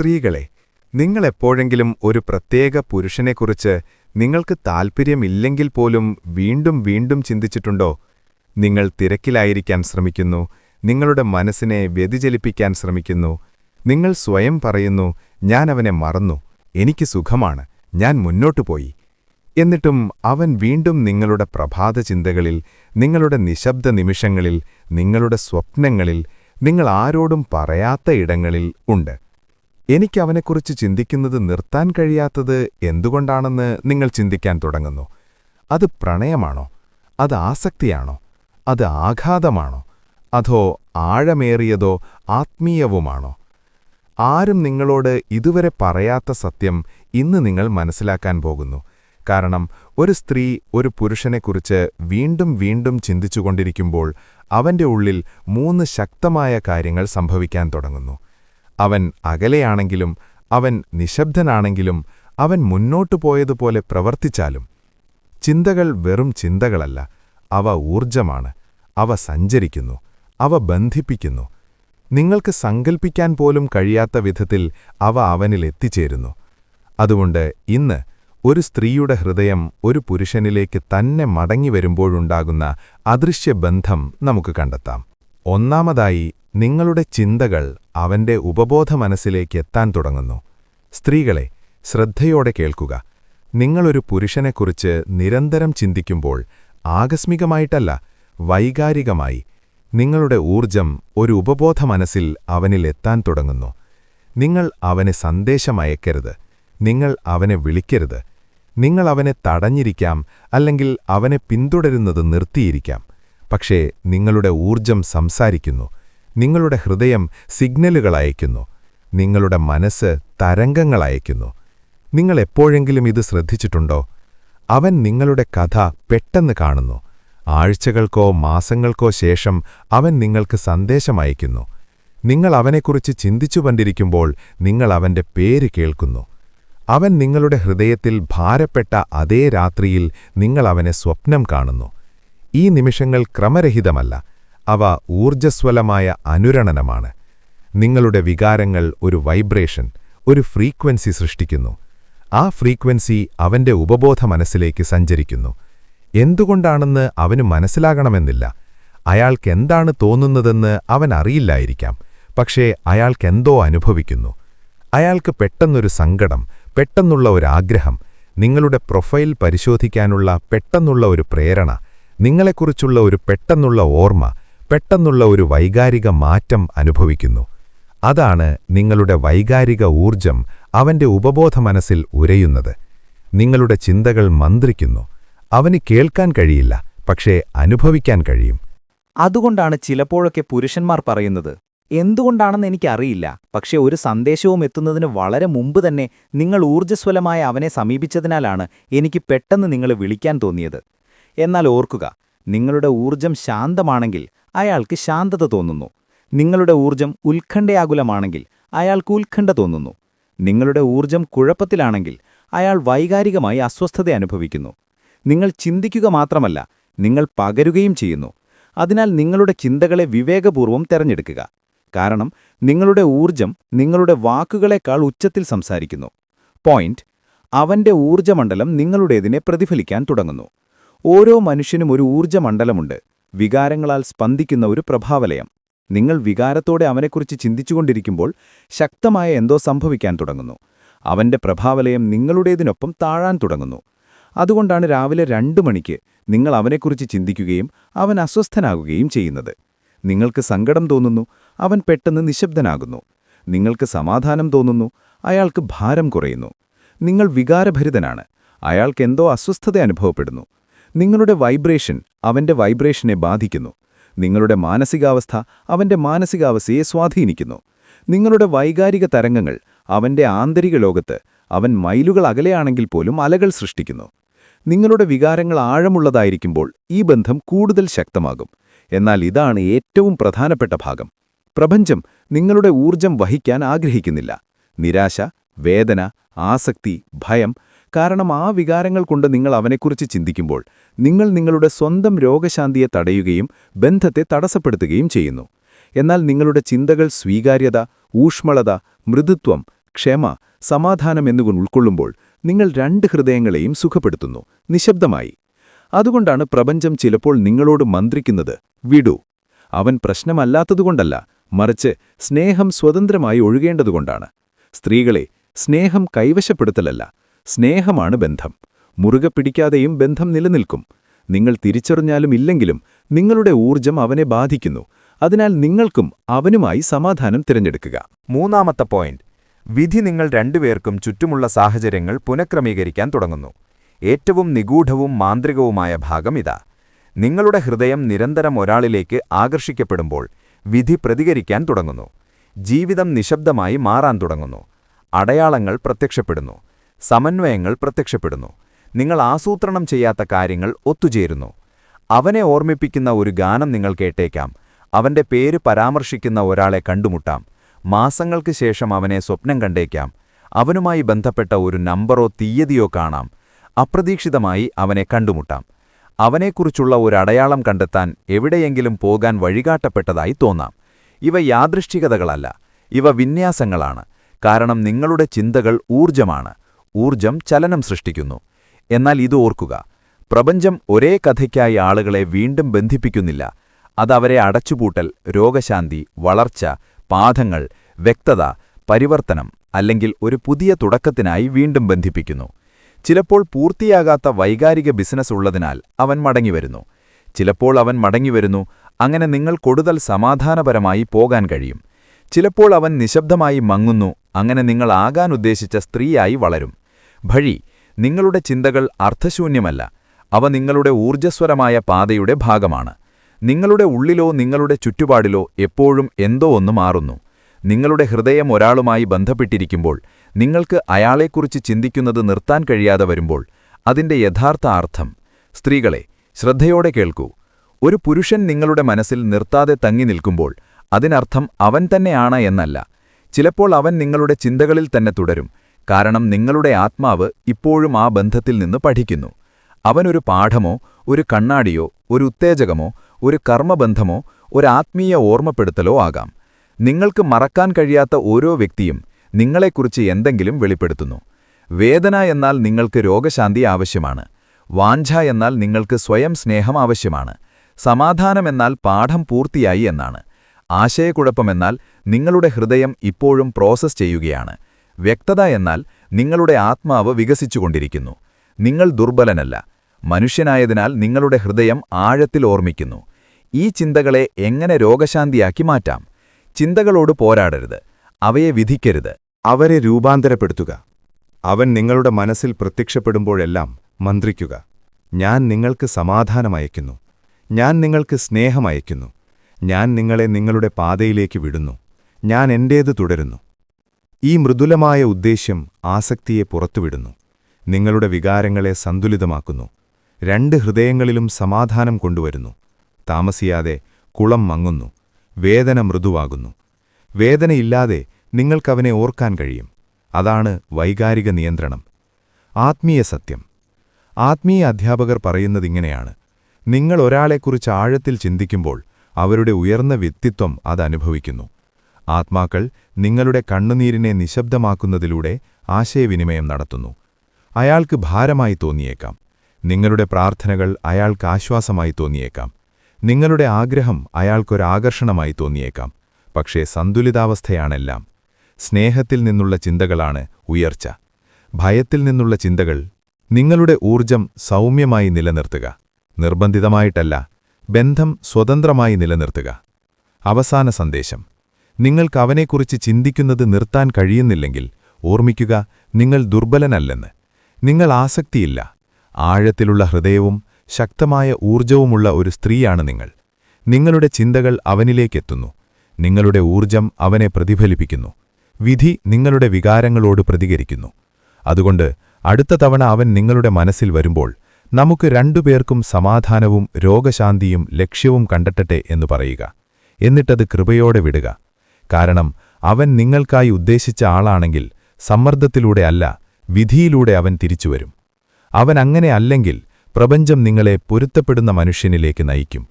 സ്ത്രീകളെ നിങ്ങളെപ്പോഴെങ്കിലും ഒരു പ്രത്യേക പുരുഷനെക്കുറിച്ച് നിങ്ങൾക്ക് താൽപ്പര്യമില്ലെങ്കിൽ പോലും വീണ്ടും വീണ്ടും ചിന്തിച്ചിട്ടുണ്ടോ? നിങ്ങൾ തിരക്കിലായിരിക്കാൻ ശ്രമിക്കുന്നു നിങ്ങളുടെ മനസ്സിനെ വ്യതിചലിപ്പിക്കാൻ ശ്രമിക്കുന്നു നിങ്ങൾ സ്വയം പറയുന്നു ഞാൻ അവനെ മറന്നു എനിക്ക് സുഖമാണ് ഞാൻ മുന്നോട്ടു പോയി. എന്നിട്ടും അവൻ വീണ്ടും നിങ്ങളുടെ പ്രഭാത ചിന്തകളിൽ നിങ്ങളുടെ നിശബ്ദ നിമിഷങ്ങളിൽ നിങ്ങളുടെ സ്വപ്നങ്ങളിൽ നിങ്ങൾ ആരോടും പറയാത്ത ഇടങ്ങളിൽ ഉണ്ട്. എനിക്കവനെക്കുറിച്ച് ചിന്തിക്കുന്നത് നിർത്താൻ കഴിയാത്തത് എന്തുകൊണ്ടാണെന്ന് നിങ്ങൾ ചിന്തിക്കാൻ തുടങ്ങുന്നു? അത് പ്രണയമാണോ? അത് ആസക്തിയാണോ? അത് ആഘാതമാണോ? അതോ ആഴമേറിയതോ ആത്മീയവുമാണോ? ആരും നിങ്ങളോട് ഇതുവരെ പറയാത്ത സത്യം ഇന്ന് നിങ്ങൾ മനസ്സിലാക്കാൻ പോകുന്നു. കാരണം ഒരു സ്ത്രീ ഒരു പുരുഷനെക്കുറിച്ച് വീണ്ടും വീണ്ടും ചിന്തിച്ചുകൊണ്ടിരിക്കുമ്പോൾ അവന്റെ ഉള്ളിൽ മൂന്ന് ശക്തമായ കാര്യങ്ങൾ സംഭവിക്കാൻ തുടങ്ങുന്നു. അവൻ അകലെയാണെങ്കിലും അവൻ നിശബ്ദനാണെങ്കിലും അവൻ മുന്നോട്ടു പോയതുപോലെ പ്രവർത്തിച്ചാലും. ചിന്തകൾ വെറും ചിന്തകളല്ല അവ ഊർജമാണ് അവ സഞ്ചരിക്കുന്നു അവ ബന്ധിപ്പിക്കുന്നു. നിങ്ങൾക്ക് സങ്കൽപ്പിക്കാൻ പോലും കഴിയാത്ത വിധത്തിൽ അവ അവനിൽ എത്തിച്ചേരുന്നു. അതുകൊണ്ട് ഇന്ന് ഒരു സ്ത്രീയുടെ ഹൃദയം ഒരു പുരുഷനിലേക്ക് തന്നെ മടങ്ങി മടങ്ങിവരുമ്പോഴുണ്ടാകുന്ന അദൃശ്യബന്ധം നമുക്ക് കണ്ടെത്താം. ഒന്നാമതായി നിങ്ങളുടെ ചിന്തകൾ അവന്റെ ഉപബോധ മനസ്സിലേക്ക് എത്താൻ തുടങ്ങുന്നു. സ്ത്രീകളെ ശ്രദ്ധയോടെ കേൾക്കുക. നിങ്ങളൊരു പുരുഷനെക്കുറിച്ച് നിരന്തരം ചിന്തിക്കുമ്പോൾ ആകസ്മികമായിട്ടല്ല വൈകാരികമായി നിങ്ങളുടെ ഊർജം ഒരു ഉപബോധ മനസ്സിൽ അവനിൽ എത്താൻ തുടങ്ങുന്നു. നിങ്ങൾ അവനെ സന്ദേശമയക്കരുത്. നിങ്ങൾ അവനെ വിളിക്കരുത്. നിങ്ങൾ അവനെ തടഞ്ഞിരിക്കാം അല്ലെങ്കിൽ അവനെ പിന്തുടരുന്നത് നിർത്തിയിരിക്കാം. പക്ഷേ നിങ്ങളുടെ ഊർജം സംസാരിക്കുന്നു. നിങ്ങളുടെ ഹൃദയം സിഗ്നലുകൾ അയക്കുന്നു നിങ്ങളുടെ മനസ്സ് തരംഗങ്ങൾ അയക്കുന്നു നിങ്ങൾ എപ്പോഴെങ്കിലും ഇത് ശ്രദ്ധിച്ചിട്ടുണ്ടോ? അവൻ നിങ്ങളുടെ കഥ പെട്ടെന്ന് കാണുന്നു. ആഴ്ചകൾക്കോ മാസങ്ങൾക്കോ ശേഷം അവൻ നിങ്ങൾക്ക് സന്ദേശം സന്ദേശമയക്കുന്നു നിങ്ങൾ അവനെക്കുറിച്ച് ചിന്തിച്ചു കണ്ടിരിക്കുമ്പോൾ നിങ്ങൾ അവന്റെ പേര് കേൾക്കുന്നു. അവൻ നിങ്ങളുടെ ഹൃദയത്തിൽ ഭാരപ്പെട്ട അതേ രാത്രിയിൽ നിങ്ങൾ അവനെ സ്വപ്നം കാണുന്നു. ഈ നിമിഷങ്ങൾ ക്രമരഹിതമല്ല. അവ ഊർജസ്വലമായ അനുരണനമാണ്. നിങ്ങളുടെ വികാരങ്ങൾ ഒരു വൈബ്രേഷൻ ഒരു ഫ്രീക്വൻസി സൃഷ്ടിക്കുന്നു. ആ ഫ്രീക്വൻസി അവന്റെ ഉപബോധ മനസ്സിലേക്ക് സഞ്ചരിക്കുന്നു. എന്തുകൊണ്ടാണെന്ന് അവന് മനസ്സിലാകണമെന്നില്ല. അയാൾക്കെന്താണ് തോന്നുന്നതെന്ന് അവൻ അറിയില്ലായിരിക്കാം. പക്ഷേ അയാൾക്കെന്തോ അനുഭവിക്കുന്നു. അയാൾക്ക് പെട്ടെന്നൊരു സങ്കടം പെട്ടെന്നുള്ള ഒരാഗ്രഹം നിങ്ങളുടെ പ്രൊഫൈൽ പരിശോധിക്കാനുള്ള പെട്ടെന്നുള്ള ഒരു പ്രേരണ നിങ്ങളെക്കുറിച്ചുള്ള ഒരു പെട്ടെന്നുള്ള ഓർമ്മ പെട്ടെന്നുള്ള ഒരു വൈകാരിക മാറ്റം അനുഭവിക്കുന്നു. അതാണ് നിങ്ങളുടെ വൈകാരിക ഊർജം അവന്റെ ഉപബോധ മനസ്സിൽ ഉരയുന്നത്. നിങ്ങളുടെ ചിന്തകൾ മന്ത്രിക്കുന്നു. അവന് കേൾക്കാൻ കഴിയില്ല പക്ഷേ അനുഭവിക്കാൻ കഴിയും. അതുകൊണ്ടാണ് ചിലപ്പോഴൊക്കെ പുരുഷന്മാർ പറയുന്നത് എന്തുകൊണ്ടാണെന്ന് എനിക്കറിയില്ല പക്ഷേ ഒരു സന്ദേശവും എത്തുന്നതിന് വളരെ മുമ്പ് തന്നെ നിങ്ങൾ ഊർജസ്വലമായ അവനെ സമീപിച്ചതിനാലാണ് എനിക്ക് പെട്ടെന്ന് നിങ്ങളെ വിളിക്കാൻ തോന്നിയത്. എന്നാൽ ഓർക്കുക നിങ്ങളുടെ ഊർജം ശാന്തമാണെങ്കിൽ അയാൾക്ക് ശാന്തത തോന്നുന്നു. നിങ്ങളുടെ ഊർജം ഉത്കണ്ഠയാകുലമാണെങ്കിൽ അയാൾക്ക് ഉത്കണ്ഠ തോന്നുന്നു. നിങ്ങളുടെ ഊർജം കുഴപ്പത്തിലാണെങ്കിൽ അയാൾ വൈകാരികമായി അസ്വസ്ഥത അനുഭവിക്കുന്നു. നിങ്ങൾ ചിന്തിക്കുക മാത്രമല്ല നിങ്ങൾ പകരുകയും ചെയ്യുന്നു. അതിനാൽ നിങ്ങളുടെ ചിന്തകളെ വിവേകപൂർവം തെരഞ്ഞെടുക്കുക. കാരണം നിങ്ങളുടെ ഊർജം നിങ്ങളുടെ വാക്കുകളെക്കാൾ ഉച്ചത്തിൽ സംസാരിക്കുന്നു. പോയിന്റ്. അവന്റെ ഊർജമണ്ഡലം നിങ്ങളുടേതിനെ പ്രതിഫലിക്കാൻ തുടങ്ങുന്നു. ഓരോ മനുഷ്യനും ഒരു ഊർജമണ്ഡലമുണ്ട്. വികാരങ്ങളാൽ സ്പന്ദിക്കുന്ന ഒരു പ്രഭാവലയം. നിങ്ങൾ വികാരത്തോടെ അവനെക്കുറിച്ച് ചിന്തിച്ചുകൊണ്ടിരിക്കുമ്പോൾ ശക്തമായ എന്തോ സംഭവിക്കാൻ തുടങ്ങുന്നു. അവന്റെ പ്രഭാവലയം നിങ്ങളുടേതിനൊപ്പം താഴാൻ തുടങ്ങുന്നു. അതുകൊണ്ടാണ് രാവിലെ രണ്ടു മണിക്ക് നിങ്ങൾ അവനെക്കുറിച്ച് ചിന്തിക്കുകയും അവൻ അസ്വസ്ഥനാകുകയും ചെയ്യുന്നത്. നിങ്ങൾക്ക് സങ്കടം തോന്നുന്നു അവൻ പെട്ടെന്ന് നിശബ്ദനാകുന്നു. നിങ്ങൾക്ക് സമാധാനം തോന്നുന്നു അയാൾക്ക് ഭാരം കുറയുന്നു. നിങ്ങൾ വികാരഭരിതനാണ് അയാൾക്കെന്തോ അസ്വസ്ഥത അനുഭവപ്പെടുന്നു. നിങ്ങളുടെ വൈബ്രേഷൻ അവന്റെ വൈബ്രേഷനെ ബാധിക്കുന്നു. നിങ്ങളുടെ മാനസികാവസ്ഥ അവന്റെ മാനസികാവസ്ഥയെ സ്വാധീനിക്കുന്നു. നിങ്ങളുടെ വൈകാരിക തരംഗങ്ങൾ അവന്റെ ആന്തരിക ലോകത്ത് അവൻ മൈലുകൾ അകലെയാണെങ്കിൽ പോലും അലകൾ സൃഷ്ടിക്കുന്നു. നിങ്ങളുടെ വികാരങ്ങൾ ആഴമുള്ളതായിരിക്കുമ്പോൾ ഈ ബന്ധം കൂടുതൽ ശക്തമാകും. എന്നാൽ ഇതാണ് ഏറ്റവും പ്രധാനപ്പെട്ട ഭാഗം. പ്രപഞ്ചം നിങ്ങളുടെ ഊർജം വഹിക്കാൻ ആഗ്രഹിക്കുന്നില്ല. നിരാശ വേദന ആസക്തി ഭയം കാരണം ആ വികാരങ്ങൾ കൊണ്ട് നിങ്ങൾ അവനെക്കുറിച്ച് ചിന്തിക്കുമ്പോൾ നിങ്ങൾ നിങ്ങളുടെ സ്വന്തം രോഗശാന്തിയെ തടയുകയും ബന്ധത്തെ തടസ്സപ്പെടുത്തുകയും ചെയ്യുന്നു. എന്നാൽ നിങ്ങളുടെ ചിന്തകൾ സ്വീകാര്യത ഊഷ്മളത മൃദുത്വം ക്ഷമ സമാധാനം എന്നുകൊണ്ട് ഉൾക്കൊള്ളുമ്പോൾ നിങ്ങൾ രണ്ട് ഹൃദയങ്ങളെയും സുഖപ്പെടുത്തുന്നു നിശബ്ദമായി. അതുകൊണ്ടാണ് പ്രപഞ്ചം ചിലപ്പോൾ നിങ്ങളോട് മന്ത്രിക്കുന്നത് വിടൂ. അവൻ പ്രശ്നമല്ലാത്തതുകൊണ്ടല്ല മറിച്ച് സ്നേഹം സ്വതന്ത്രമായി ഒഴുകേണ്ടതുകൊണ്ടാണ്. സ്ത്രീകളെ സ്നേഹം കൈവശപ്പെടുത്തലല്ല. സ്നേഹമാണ് ബന്ധം. മുറുകെ പിടിക്കാതെയും ബന്ധം നിലനിൽക്കും. നിങ്ങൾ തിരിച്ചറിഞ്ഞാലും ഇല്ലെങ്കിലും നിങ്ങളുടെ ഊർജം അവനെ ബാധിക്കുന്നു. അതിനാൽ നിങ്ങൾക്കും അവനുമായി സമാധാനം തിരഞ്ഞെടുക്കുക. മൂന്നാമത്തെ പോയിന്റ്. വിധി നിങ്ങൾ രണ്ടുപേർക്കും ചുറ്റുമുള്ള സാഹചര്യങ്ങൾ പുനഃക്രമീകരിക്കാൻ തുടങ്ങുന്നു. ഏറ്റവും നിഗൂഢവും മാന്ത്രികവുമായ ഭാഗം ഇതാ. നിങ്ങളുടെ ഹൃദയം നിരന്തരം ഒരാളിലേക്ക് ആകർഷിക്കപ്പെടുമ്പോൾ വിധി പ്രതികരിക്കാൻ തുടങ്ങുന്നു. ജീവിതം നിശബ്ദമായി മാറാൻ തുടങ്ങുന്നു. അടയാളങ്ങൾ പ്രത്യക്ഷപ്പെടുന്നു. സമന്വയങ്ങൾ പ്രത്യക്ഷപ്പെടുന്നു. നിങ്ങൾ ആസൂത്രണം ചെയ്യാത്ത കാര്യങ്ങൾ ഒത്തുചേരുന്നു. അവനെ ഓർമ്മിപ്പിക്കുന്ന ഒരു ഗാനം നിങ്ങൾ കേട്ടേക്കാം. അവന്റെ പേര് പരാമർശിക്കുന്ന ഒരാളെ കണ്ടുമുട്ടാം. മാസങ്ങൾക്ക് ശേഷം അവനെ സ്വപ്നം കണ്ടേക്കാം. അവനുമായി ബന്ധപ്പെട്ട ഒരു നമ്പറോ തീയതിയോ കാണാം. അപ്രതീക്ഷിതമായി അവനെ കണ്ടുമുട്ടാം. അവനെക്കുറിച്ചുള്ള ഒരു അടയാളം കണ്ടെത്താൻ എവിടെയെങ്കിലും പോകാൻ വഴികാട്ടപ്പെട്ടതായി തോന്നാം. ഇവ യാദൃശ്ചികതകളല്ല. ഇവ വിന്യാസങ്ങളാണ്. കാരണം നിങ്ങളുടെ ചിന്തകൾ ഊർജമാണ് ഊർജം ചലനം സൃഷ്ടിക്കുന്നു. എന്നാൽ ഇത് ഓർക്കുക പ്രപഞ്ചം ഒരേ കഥയ്ക്കായി ആളുകളെ വീണ്ടും ബന്ധിപ്പിക്കുന്നില്ല. അതവരെ അടച്ചുപൂട്ടൽ രോഗശാന്തി വളർച്ച പാഠങ്ങൾ വ്യക്തത പരിവർത്തനം അല്ലെങ്കിൽ ഒരു പുതിയ തുടക്കത്തിനായി വീണ്ടും ബന്ധിപ്പിക്കുന്നു. ചിലപ്പോൾ പൂർത്തിയാകാത്ത വൈകാരിക ബിസിനസ് ഉള്ളതിനാൽ അവൻ മടങ്ങിവരുന്നു. ചിലപ്പോൾ അവൻ മടങ്ങിവരുന്നു അങ്ങനെ നിങ്ങൾ കൊടുതൽ സമാധാനപരമായി പോകാൻ കഴിയും. ചിലപ്പോൾ അവൻ നിശബ്ദമായി മങ്ങുന്നു അങ്ങനെ നിങ്ങൾ ആകാൻ ഉദ്ദേശിച്ച സ്ത്രീയായി വളരും. ഭഴി നിങ്ങളുടെ ചിന്തകൾ അർത്ഥശൂന്യമല്ല അവ നിങ്ങളുടെ ഊർജസ്വരമായ പാതയുടെ ഭാഗമാണ്. നിങ്ങളുടെ ഉള്ളിലോ നിങ്ങളുടെ ചുറ്റുപാടിലോ എപ്പോഴും എന്തോ ഒന്ന് മാറുന്നു. നിങ്ങളുടെ ഹൃദയം ഒരാളുമായി ബന്ധപ്പെട്ടിരിക്കുമ്പോൾ നിങ്ങൾക്ക് അയാളെക്കുറിച്ച് ചിന്തിക്കുന്നത് നിർത്താൻ കഴിയാതെ വരുമ്പോൾ അതിന്റെ യഥാർത്ഥ അർത്ഥം സ്ത്രീകളെ ശ്രദ്ധയോടെ കേൾക്കൂ. ഒരു പുരുഷൻ നിങ്ങളുടെ മനസ്സിൽ നിർത്താതെ തങ്ങി നിൽക്കുമ്പോൾ അതിനർത്ഥം അവൻ തന്നെയാണ് എന്നല്ല. ചിലപ്പോൾ അവൻ നിങ്ങളുടെ ചിന്തകളിൽ തന്നെ തുടരും. കാരണം നിങ്ങളുടെ ആത്മാവ് ഇപ്പോഴും ആ ബന്ധത്തിൽ നിന്ന് പഠിക്കുന്നു. അവനൊരു പാഠമോ ഒരു കണ്ണാടിയോ ഒരു ഉത്തേജകമോ ഒരു കർമ്മബന്ധമോ ഒരു ആത്മീയ ഓർമ്മപ്പെടുത്തലോ ആകാം. നിങ്ങൾക്ക് മറക്കാൻ കഴിയാത്ത ഓരോ വ്യക്തിയും നിങ്ങളെക്കുറിച്ച് എന്തെങ്കിലും വെളിപ്പെടുത്തുന്നു. വേദന എന്നാൽ നിങ്ങൾക്ക് രോഗശാന്തി ആവശ്യമാണ്. വാഞ്ഛ എന്നാൽ നിങ്ങൾക്ക് സ്വയം സ്നേഹം ആവശ്യമാണ്. സമാധാനമെന്നാൽ പാഠം പൂർത്തിയായി എന്നാണ്. ആശയക്കുഴപ്പമെന്നാൽ നിങ്ങളുടെ ഹൃദയം ഇപ്പോഴും പ്രോസസ് ചെയ്യുകയാണ്. വ്യക്തത എന്നാൽ നിങ്ങളുടെ ആത്മാവ് വികസിച്ചുകൊണ്ടിരിക്കുന്നു. നിങ്ങൾ ദുർബലനല്ല. മനുഷ്യനായതിനാൽ നിങ്ങളുടെ ഹൃദയം ആഴത്തിൽ ഓർമ്മിക്കുന്നു. ഈ ചിന്തകളെ എങ്ങനെ രോഗശാന്തിയാക്കി മാറ്റാം? ചിന്തകളോട് പോരാടരുത്. അവയെ വിധിക്കരുത്. അവരെ രൂപാന്തരപ്പെടുത്തുക. അവൻ നിങ്ങളുടെ മനസ്സിൽ പ്രത്യക്ഷപ്പെടുമ്പോഴെല്ലാം മന്ത്രിക്കുക. ഞാൻ നിങ്ങൾക്ക് സമാധാനമയക്കുന്നു. ഞാൻ നിങ്ങൾക്ക് സ്നേഹമയക്കുന്നു. ഞാൻ നിങ്ങളെ നിങ്ങളുടെ പാതയിലേക്ക് വിടുന്നു. ഞാൻ എന്റേത് തുടരുന്നു. ഈ മൃദുലമായ ഉദ്ദേശ്യം ആസക്തിയെ പുറത്തുവിടുന്നു. നിങ്ങളുടെ വികാരങ്ങളെ സന്തുലിതമാക്കുന്നു. രണ്ട് ഹൃദയങ്ങളിലും സമാധാനം കൊണ്ടുവരുന്നു. താമസിയാതെ കുളം മങ്ങുന്നു. വേദന മൃദുവാകുന്നു. വേദനയില്ലാതെ നിങ്ങൾക്കവനെ ഓർക്കാൻ കഴിയും. അതാണ് വൈകാരിക നിയന്ത്രണം. ആത്മീയ സത്യം. ആത്മീയ അധ്യാപകർ പറയുന്നതിങ്ങനെയാണ്. നിങ്ങൾ ഒരാളെക്കുറിച്ച് ആഴത്തിൽ ചിന്തിക്കുമ്പോൾ അവരുടെ ഉയർന്ന വ്യക്തിത്വം അതനുഭവിക്കുന്നു ആത്മാക്കൾ നിങ്ങളുടെ കണ്ണുനീരിനെ നിശബ്ദമാക്കുന്നതിലൂടെ ആശയവിനിമയം നടത്തുന്നു. അയാൾക്ക് ഭാരമായി തോന്നിയേക്കാം. നിങ്ങളുടെ പ്രാർത്ഥനകൾ അയാൾക്ക് ആശ്വാസമായി തോന്നിയേക്കാം. നിങ്ങളുടെ ആഗ്രഹം അയാൾക്കൊരാകർഷണമായി തോന്നിയേക്കാം. പക്ഷേ സന്തുലിതാവസ്ഥയാണെല്ലാം. സ്നേഹത്തിൽ നിന്നുള്ള ചിന്തകളാണ് ഉയർച്ച. ഭയത്തിൽ നിന്നുള്ള ചിന്തകൾ നിങ്ങളുടെ ഊർജം സൗമ്യമായി നിലനിർത്തുക. നിർബന്ധിതമായിട്ടല്ല. ബന്ധം സ്വതന്ത്രമായി നിലനിർത്തുക. അവസാന സന്ദേശം. നിങ്ങൾക്ക് അവനെക്കുറിച്ച് ചിന്തിക്കുന്നത് നിർത്താൻ കഴിയുന്നില്ലെങ്കിൽ ഓർമ്മിക്കുക നിങ്ങൾ ദുർബലനല്ലെന്ന്. നിങ്ങൾ ആസക്തിയില്ല. ആഴത്തിലുള്ള ഹൃദയവും ശക്തമായ ഊർജവുമുള്ള ഒരു സ്ത്രീയാണ് നിങ്ങൾ. നിങ്ങളുടെ ചിന്തകൾ അവനിലേക്കെത്തുന്നു. നിങ്ങളുടെ ഊർജം അവനെ പ്രതിഫലിപ്പിക്കുന്നു. വിധി നിങ്ങളുടെ വികാരങ്ങളോട് പ്രതികരിക്കുന്നു. അതുകൊണ്ട് അടുത്ത തവണ അവൻ നിങ്ങളുടെ മനസ്സിൽ വരുമ്പോൾ നമുക്ക് രണ്ടുപേർക്കും സമാധാനവും രോഗശാന്തിയും ലക്ഷ്യവും കണ്ടെത്തട്ടെ എന്നു പറയുക. എന്നിട്ടത് കൃപയോടെ വിടുക. കാരണം അവൻ നിങ്ങൾക്കായി ഉദ്ദേശിച്ച ആളാണെങ്കിൽ സമ്മർദ്ദത്തിലൂടെ അല്ല വിധിയിലൂടെ അവൻ തിരിച്ചുവരും. അവൻ അങ്ങനെ അല്ലെങ്കിൽ പ്രപഞ്ചം നിങ്ങളെ പൊരുത്തപ്പെടുന്ന മനുഷ്യനിലേക്ക് നയിക്കും.